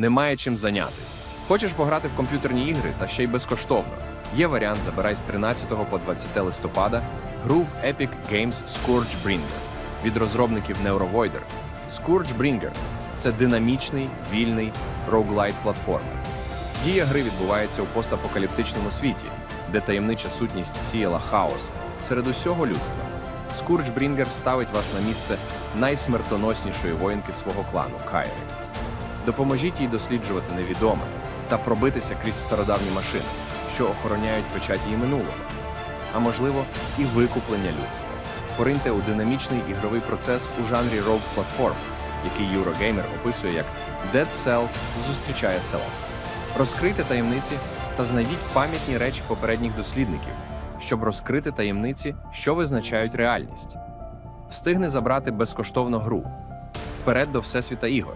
Немає чим зайнятись. Хочеш пограти в комп'ютерні ігри та ще й безкоштовно. Є варіант забирай з 13 по 20 листопада гру в Epic Games Scourgebringer від розробників Neurovoider. Scourgebringer – це динамічний, вільний роуглайт платформер. Дія гри відбувається у постапокаліптичному світі, де таємнича сутність сіяла хаос серед усього людства. Скурджбрінгер ставить вас на місце найсмертоноснішої воїнки свого клану Кайри. Допоможіть їй досліджувати невідоме та пробитися крізь стародавні машини, що охороняють печаті її минулого, а можливо, і викуплення людства. Пориньте у динамічний ігровий процес у жанрі Rogue Platform, який Eurogamer описує як Dead Cells зустрічає Селест. Розкрийте таємниці та знайдіть пам'ятні речі попередніх дослідників, щоб розкрити таємниці, що визначають реальність. Встигни забрати безкоштовно гру. Вперед до Всесвіта ігор.